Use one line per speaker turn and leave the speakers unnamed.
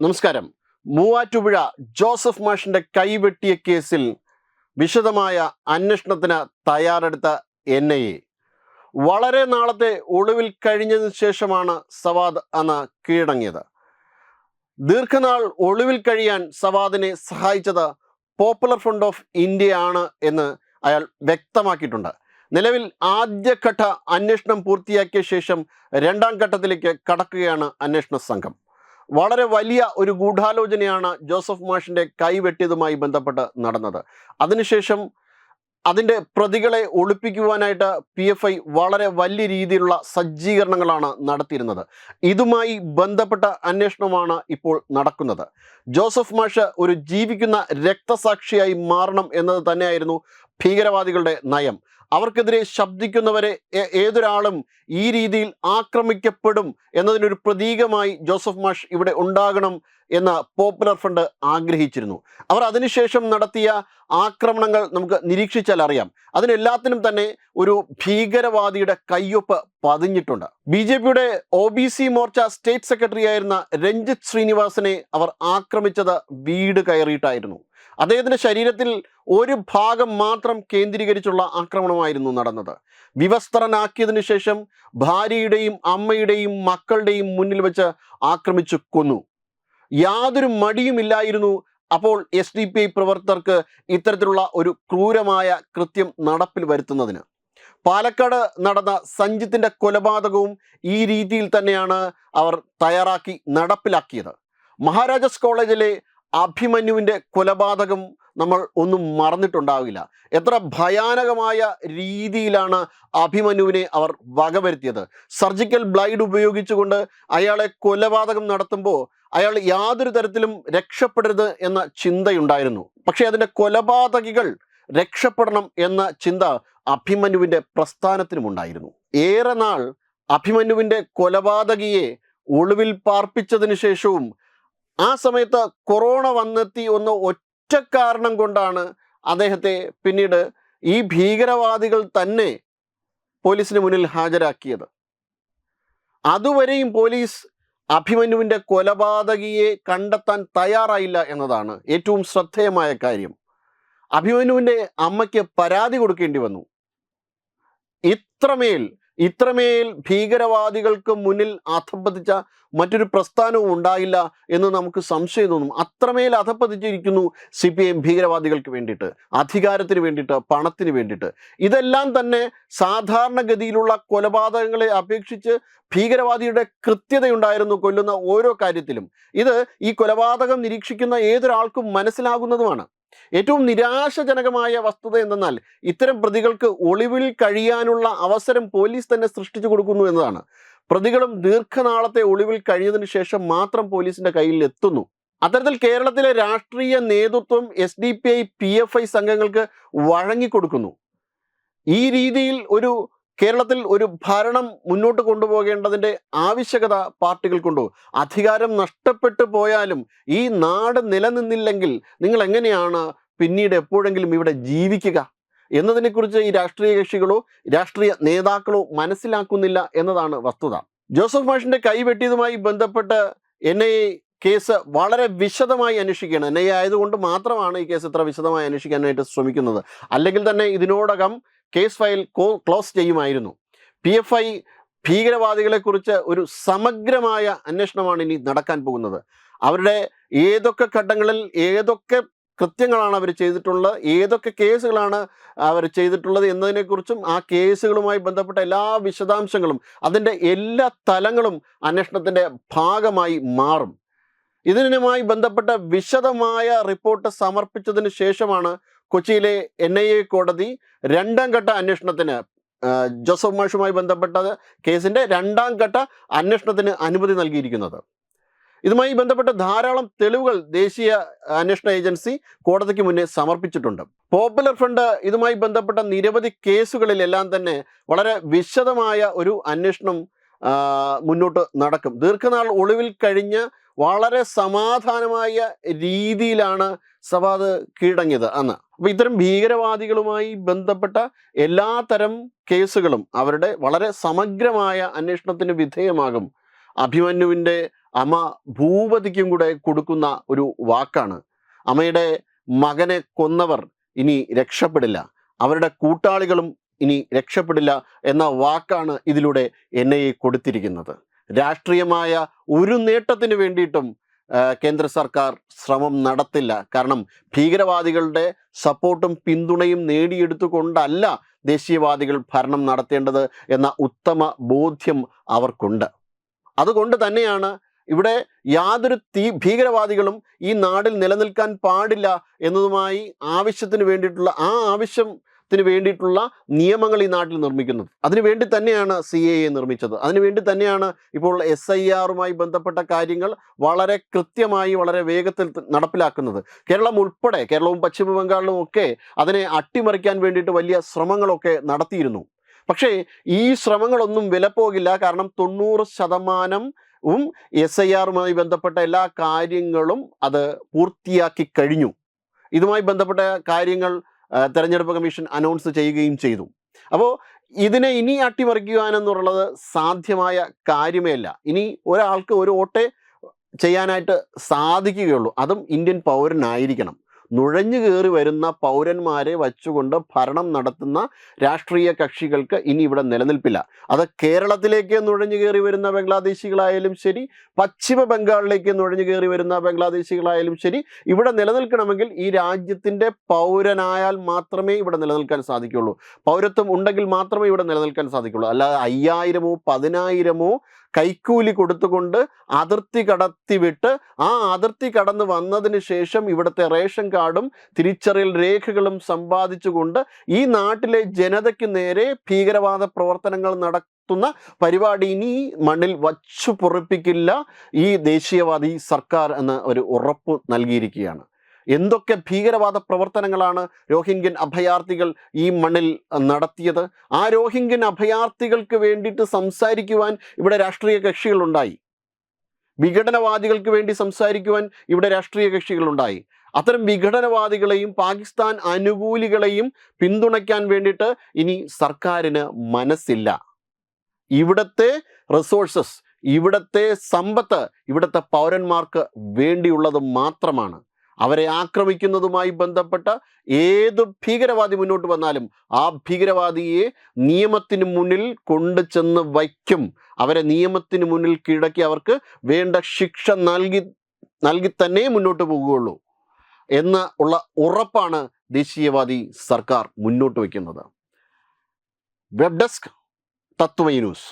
നമസ്കാരം. മൂവാറ്റുപുഴ ജോസഫ് മാഷിന്റെ കൈവെട്ടിയ കേസിൽ വിശദമായ അന്വേഷണത്തിന് തയ്യാറെടുത്ത എൻ ഐ എ വളരെ നാളത്തെ ഒളിവിൽ കഴിഞ്ഞതിന് ശേഷമാണ് സവാദ് അന്ന് കീഴടങ്ങിയത്. ദീർഘനാൾ ഒളിവിൽ കഴിയാൻ സവാദിനെ സഹായിച്ചത് പോപ്പുലർ ഫ്രണ്ട് ഓഫ് ഇന്ത്യ ആണ് എന്ന് അയാൾ വ്യക്തമാക്കിയിട്ടുണ്ട്. നിലവിൽ ആദ്യഘട്ട അന്വേഷണം പൂർത്തിയാക്കിയ ശേഷം രണ്ടാം ഘട്ടത്തിലേക്ക് കടക്കുകയാണ് അന്വേഷണ സംഘം. വളരെ വലിയ ഒരു ഗൂഢാലോചനയാണ് ജോസഫ് മാഷിന്റെ കൈവെട്ടിയതുമായി ബന്ധപ്പെട്ട് നടന്നത്. അതിനുശേഷം അതിന്റെ പ്രതികളെ ഒളിപ്പിക്കുവാനായിട്ട് പി എഫ് ഐ വളരെ വലിയ രീതിയിലുള്ള സജ്ജീകരണങ്ങളാണ് നടത്തിയിരുന്നത്. ഇതുമായി ബന്ധപ്പെട്ട അന്വേഷണമാണ് ഇപ്പോൾ നടക്കുന്നത്. ജോസഫ് മാഷ് ഒരു ജീവിക്കുന്ന രക്തസാക്ഷിയായി മാറണം എന്നത് തന്നെയായിരുന്നു ഭീകരവാദികളുടെ നയം. അവർക്കെതിരെ ശബ്ദിക്കുന്നവരെ ഏതൊരാളും ഈ രീതിയിൽ ആക്രമിക്കപ്പെടും എന്നതിനൊരു പ്രതീകമായി ജോസഫ് മാഷ് ഇവിടെ ഉണ്ടാകണം എന്ന് പോപ്പുലർ ഫ്രണ്ട് ആഗ്രഹിച്ചിരുന്നു. അവർ അതിനുശേഷം നടത്തിയ ആക്രമണങ്ങൾ നമുക്ക് നിരീക്ഷിച്ചാൽ അറിയാം. അതിനെല്ലാത്തിനും തന്നെ ഒരു ഭീകരവാദിയുടെ കയ്യൊപ്പ് പതിഞ്ഞിട്ടുണ്ട്. ബി ജെ പിയുടെ O B C Morcha state secretary ആയിരുന്ന രഞ്ജിത്ത് ശ്രീനിവാസനെ അവർ ആക്രമിച്ചത് വീട് കയറിയിട്ടായിരുന്നു. അദ്ദേഹത്തിന്റെ ശരീരത്തിൽ ഒരു ഭാഗം മാത്രം കേന്ദ്രീകരിച്ചുള്ള ആക്രമണമായിരുന്നു നടന്നത്. വിവസ്ത്രനാക്കിയതിനു ശേഷം ഭാര്യയുടെയും അമ്മയുടെയും മക്കളുടെയും മുന്നിൽ വെച്ച് ആക്രമിച്ചു കൊന്നു. യാതൊരു മടിയുമില്ലായിരുന്നു അപ്പോൾ എസ് ഡി പി ഐ പ്രവർത്തകർക്ക് ഇത്തരത്തിലുള്ള ഒരു ക്രൂരമായ കൃത്യം നടപ്പിൽ വരുത്തുന്നതിന്. പാലക്കാട് നടന്ന സഞ്ജിത്തിന്റെ കൊലപാതകവും ഈ രീതിയിൽ തന്നെയാണ് അവർ തയ്യാറാക്കി നടപ്പിലാക്കിയത്. മഹാരാജാസ് കോളേജിലെ അഭിമന്യുവിന്റെ കൊലപാതകം നമ്മൾ ഒന്നും മറന്നിട്ടുണ്ടാവില്ല. എത്ര ഭയാനകമായ രീതിയിലാണ് അഭിമന്യുവിനെ അവർ വകവരുത്തിയത്. സർജിക്കൽ ബ്ലൈഡ് ഉപയോഗിച്ചുകൊണ്ട് അയാളെ കൊലപാതകം നടത്തുമ്പോൾ അയാൾ യാതൊരു തരത്തിലും രക്ഷപ്പെടരുത് എന്ന ചിന്തയുണ്ടായിരുന്നു. പക്ഷേ അതിന്റെ കൊലപാതകികൾ രക്ഷപ്പെടണം എന്ന ചിന്ത അഭിമന്യുവിന്റെ പ്രസ്ഥാനത്തിനുമുണ്ടായിരുന്നു. ഏറെ നാൾ അഭിമന്യുവിന്റെ കൊലപാതകിയെ ഒളിവിൽ പാർപ്പിച്ചതിന് ശേഷവും ആ സമയത്ത് കൊറോണ വന്നെത്തി ഒന്ന് ഒറ്റ കാരണം കൊണ്ടാണ് അദ്ദേഹത്തെ പിന്നീട് ഈ ഭീകരവാദികൾ തന്നെ പോലീസിന് മുന്നിൽ ഹാജരാക്കിയത്. അതുവരെയും പോലീസ് അഭിമന്യുവിന്റെ കൊലപാതകിയെ കണ്ടെത്താൻ തയ്യാറായില്ല എന്നതാണ് ഏറ്റവും ശ്രദ്ധേയമായ കാര്യം. അഭിമന്യുവിന്റെ അമ്മയ്ക്ക് പരാതി കൊടുക്കേണ്ടി വന്നു. ഇത്രമേൽ ഇത്രമേൽ ഭീകരവാദികൾക്ക് മുന്നിൽ അധപ്പതിച്ച മറ്റൊരു പ്രസ്ഥാനവും ഉണ്ടായില്ല എന്ന് നമുക്ക് സംശയം തോന്നും. അത്രമേൽ അധപ്പതിച്ചിരിക്കുന്നു സി പി എം ഭീകരവാദികൾക്ക് വേണ്ടിയിട്ട് അധികാരത്തിന് വേണ്ടിയിട്ട് പണത്തിന് വേണ്ടിയിട്ട്. ഇതെല്ലാം തന്നെ സാധാരണഗതിയിലുള്ള കൊലപാതകങ്ങളെ അപേക്ഷിച്ച് ഭീകരവാദിയുടെ കൃത്യതയുണ്ടായിരുന്നു കൊല്ലുന്ന ഓരോ കാര്യത്തിലും. ഇത് ഈ കൊലപാതകം നിരീക്ഷിക്കുന്ന ഏതൊരാൾക്കും മനസ്സിലാകുന്നതുമാണ്. ഏറ്റവും നിരാശജനകമായ വസ്തുത എന്തെന്നാൽ ഇത്തരം പ്രതികൾക്ക് ഒളിവിൽ കഴിയാനുള്ള അവസരം പോലീസ് തന്നെ സൃഷ്ടിച്ചു കൊടുക്കുന്നു എന്നതാണ്. പ്രതികളും ദീർഘനാളത്തെ ഒളിവിൽ കഴിഞ്ഞതിന് ശേഷം മാത്രം പോലീസിന്റെ കയ്യിൽ എത്തുന്നു. അത്തരത്തിൽ കേരളത്തിലെ രാഷ്ട്രീയ നേതൃത്വം S D P I P F I സംഘങ്ങൾക്ക് വഴങ്ങിക്കൊടുക്കുന്നു. ഈ രീതിയിൽ ഒരു കേരളത്തിൽ ഒരു ഭരണം മുന്നോട്ട് കൊണ്ടുപോകേണ്ടതിന്റെ ആവശ്യകത പാർട്ടികൾക്കുണ്ടോ അധികാരം നഷ്ടപ്പെട്ടു പോയാലും ഈ നാട് നിലനിന്നില്ലെങ്കിൽ നിങ്ങൾ എങ്ങനെയാണ് പിന്നീട് എപ്പോഴെങ്കിലും ഇവിടെ ജീവിക്കുക എന്നതിനെക്കുറിച്ച് ഈ രാഷ്ട്രീയ കക്ഷികളോ രാഷ്ട്രീയ നേതാക്കളോ മനസ്സിലാക്കുന്നില്ല എന്നതാണ് വസ്തുത. ജോസഫ് മാഷിന്റെ കൈവെട്ടിയതുമായി ബന്ധപ്പെട്ട് എൻ ഐ കേസ് വളരെ വിശദമായി അന്വേഷിക്കുകയാണ്. എൻ ഐ ആയതുകൊണ്ട് മാത്രമാണ് ഈ കേസ് ഇത്ര വിശദമായി അന്വേഷിക്കാനായിട്ട് ശ്രമിക്കുന്നത്. അല്ലെങ്കിൽ തന്നെ ഇതിനോടകം കേസ് ഫയൽ ക്ലോസ് ചെയ്യുമായിരുന്നു. പി എഫ് ഐ ഭീകരവാദികളെക്കുറിച്ച് ഒരു സമഗ്രമായ അന്വേഷണമാണ് ഇനി നടക്കാൻ പോകുന്നത്. അവരുടെ ഏതൊക്കെ ഘട്ടങ്ങളിൽ ഏതൊക്കെ കൃത്യങ്ങളാണ് അവർ ചെയ്തിട്ടുള്ളത് ഏതൊക്കെ കേസുകളാണ് അവർ ചെയ്തിട്ടുള്ളത് എന്നതിനെക്കുറിച്ചും ആ കേസുകളുമായി ബന്ധപ്പെട്ട എല്ലാ വിശദാംശങ്ങളും അതിന്റെ എല്ലാ തലങ്ങളും അന്വേഷണത്തിന്റെ ഭാഗമായി മാറും. ഇതിനുമായി ബന്ധപ്പെട്ട വിശദമായ റിപ്പോർട്ട് സമർപ്പിച്ചതിന് ശേഷമാണ് കൊച്ചിയിലെ എൻ ഐ എ കോടതി രണ്ടാം ഘട്ട അന്വേഷണത്തിന് ജോസഫ് മാഷുമായി ബന്ധപ്പെട്ട കേസിന്റെ രണ്ടാം ഘട്ട അന്വേഷണത്തിന് അനുമതി നൽകിയിരിക്കുന്നത്. ഇതുമായി ബന്ധപ്പെട്ട ധാരാളം തെളിവുകൾ ദേശീയ അന്വേഷണ ഏജൻസി കോടതിക്ക് മുന്നേ സമർപ്പിച്ചിട്ടുണ്ട്. പോപ്പുലർ ഫ്രണ്ട് ഇതുമായി ബന്ധപ്പെട്ട നിരവധി കേസുകളിലെല്ലാം തന്നെ വളരെ വിശദമായ ഒരു അന്വേഷണം മുന്നോട്ട് നടക്കും. ദീർഘനാൾ ഒളിവിൽ കഴിഞ്ഞ് വളരെ സമാധാനമായ രീതിയിലാണ് സവാദ് കീഴടങ്ങിയത് അന്ന്. അപ്പൊ ഇത്തരം ഭീകരവാദികളുമായി ബന്ധപ്പെട്ട എല്ലാ തരം കേസുകളും അവരുടെ വളരെ സമഗ്രമായ അന്വേഷണത്തിന് വിധേയമാകും. അഭിമന്യുവിന്റെ അമ്മ ഭൂപതിക്കും കൂടെ കൊടുക്കുന്ന ഒരു വാക്കാണ്. അമ്മയുടെ മകനെ കൊന്നവർ ഇനി രക്ഷപ്പെടില്ല. അവരുടെ കൂട്ടാളികളും ഇനി രക്ഷപ്പെടില്ല എന്ന വാക്കാണ് ഇതിലൂടെ എൻ ഐ എ കൊടുത്തിരിക്കുന്നത്. രാഷ്ട്രീയമായ ഒരു നേട്ടത്തിന് വേണ്ടിയിട്ടും കേന്ദ്ര സർക്കാർ ശ്രമം നടത്തില്ല. കാരണം ഭീകരവാദികളുടെ സപ്പോർട്ടും പിന്തുണയും നേടിയെടുത്തുകൊണ്ടല്ല ദേശീയവാദികൾ ഭരണം നടത്തേണ്ടത് എന്ന ഉത്തമ ബോധ്യം അവർക്കുണ്ട്. അതുകൊണ്ട് തന്നെയാണ് ഇവിടെ യാതൊരു തീ ഭീകരവാദികളും ഈ നാടിൽ നിലനിൽക്കാൻ പാടില്ല എന്നതുമായി ആവശ്യത്തിന് വേണ്ടിയിട്ടുള്ള ആ ആവശ്യത്തിന് വേണ്ടിയിട്ടുള്ള നിയമങ്ങൾ ഈ നാട്ടിൽ നിർമ്മിക്കുന്നത്. അതിനുവേണ്ടി തന്നെയാണ് സി എ എ നിർമ്മിച്ചത്. അതിനുവേണ്ടി തന്നെയാണ് ഇപ്പോൾ എസ് ഐ ആറുമായി ബന്ധപ്പെട്ട കാര്യങ്ങൾ വളരെ കൃത്യമായി വളരെ വേഗത്തിൽ നടപ്പിലാക്കുന്നത്. കേരളം ഉൾപ്പെടെ കേരളവും പശ്ചിമ ബംഗാളിലും ഒക്കെ അതിനെ അട്ടിമറിക്കാൻ വേണ്ടിയിട്ട് വലിയ ശ്രമങ്ങളൊക്കെ നടത്തിയിരുന്നു. പക്ഷേ ഈ ശ്രമങ്ങളൊന്നും വിലപ്പോകില്ല. കാരണം തൊണ്ണൂറ് ശതമാനം ഉം എസ് ഐ ആറുമായി ബന്ധപ്പെട്ട എല്ലാ കാര്യങ്ങളും അത് പൂർത്തിയാക്കി കഴിഞ്ഞു. ഇതുമായി ബന്ധപ്പെട്ട കാര്യങ്ങൾ തെരഞ്ഞെടുപ്പ് കമ്മീഷൻ അനൗൺസ് ചെയ്യുകയും ചെയ്തു. അപ്പോൾ ഇതിനെ ഇനി അട്ടിമറിക്കുവാനെന്നുള്ളത് സാധ്യമായ കാര്യമേ അല്ല. ഇനി ഒരാൾക്ക് ഒരു വോട്ടേ ചെയ്യാനായിട്ട് സാധിക്കുകയുള്ളൂ. അതും ഇന്ത്യൻ പൗരനായിരിക്കണം. നുഴഞ്ഞു കയറി വരുന്ന പൗരന്മാരെ വച്ചുകൊണ്ട് ഭരണം നടത്തുന്ന രാഷ്ട്രീയ കക്ഷികൾക്ക് ഇനി ഇവിടെ നിലനിൽപ്പില്ല. അത് കേരളത്തിലേക്ക് നുഴഞ്ഞു കയറി വരുന്ന ബംഗ്ലാദേശികളായാലും ശരി പശ്ചിമ ബംഗാളിലേക്ക് നുഴഞ്ഞു കയറി വരുന്ന ബംഗ്ലാദേശികളായാലും ശരി ഇവിടെ നിലനിൽക്കണമെങ്കിൽ ഈ രാജ്യത്തിന്റെ പൗരനായാൽ മാത്രമേ ഇവിടെ നിലനിൽക്കാൻ സാധിക്കുള്ളൂ. പൗരത്വം ഉണ്ടെങ്കിൽ മാത്രമേ ഇവിടെ നിലനിൽക്കാൻ സാധിക്കുള്ളൂ. അല്ലാതെ അയ്യായിരമോ പതിനായിരമോ കൈക്കൂലി കൊടുത്തുകൊണ്ട് അതിർത്തി കടത്തി വിട്ട് ആ അതിർത്തി കടന്ന് വന്നതിന് ശേഷം ഇവിടുത്തെ റേഷൻ കാർഡും തിരിച്ചറിയൽ രേഖകളും സമ്പാദിച്ചുകൊണ്ട് ഈ നാട്ടിലെ ജനതയ്ക്ക് നേരെ ഭീകരവാദ പ്രവർത്തനങ്ങൾ നട നടത്തുന്ന പരിപാടി ഇനി മണ്ണിൽ വച്ചു പൊറിപ്പിക്കില്ല ഈ ദേശീയവാദി സർക്കാർ എന്ന ഒരു ഉറപ്പ് നൽകിയിരിക്കുകയാണ്. എന്തൊക്കെ ഭീകരവാദ പ്രവർത്തനങ്ങളാണ് രോഹിംഗ്യൻ അഭയാർത്ഥികൾ ഈ മണ്ണിൽ നടത്തിയത്? ആ രോഹിംഗ്യൻ അഭയാർത്ഥികൾക്ക് വേണ്ടിയിട്ട് സംസാരിക്കുവാൻ ഇവിടെ രാഷ്ട്രീയ കക്ഷികളുണ്ടായി. വിഘടനവാദികൾക്ക് വേണ്ടി സംസാരിക്കുവാൻ ഇവിടെ രാഷ്ട്രീയ കക്ഷികളുണ്ടായി. അത്തരം വിഘടനവാദികളെയും പാകിസ്ഥാൻ അനുകൂലികളെയും പിന്തുണയ്ക്കാൻ വേണ്ടിയിട്ട് ഇനി സർക്കാരിന് മനസ്സില്ല. ഇവിടത്തെ റിസോഴ്സസ് ഇവിടത്തെ സമ്പത്ത് ഇവിടുത്തെ പൗരന്മാർക്ക് വേണ്ടിയുള്ളത് മാത്രമാണ്. അവരെ ആക്രമിക്കുന്നതുമായി ബന്ധപ്പെട്ട ഏത് ഭീകരവാദി മുന്നോട്ട് വന്നാലും ആ ഭീകരവാദിയെ നിയമത്തിന് മുന്നിൽ കൊണ്ടു ചെന്ന് വയ്ക്കും. അവരെ നിയമത്തിന് മുന്നിൽ കീഴടക്കി അവർക്ക് വേണ്ട ശിക്ഷ നൽകി നൽകി തന്നെ മുന്നോട്ട് പോകുകയുള്ളൂ എന്ന് ഉള്ള ഉറപ്പാണ് ദേശീയവാദി സർക്കാർ മുന്നോട്ട് വയ്ക്കുന്നത്. Web desk Tatwamayi news.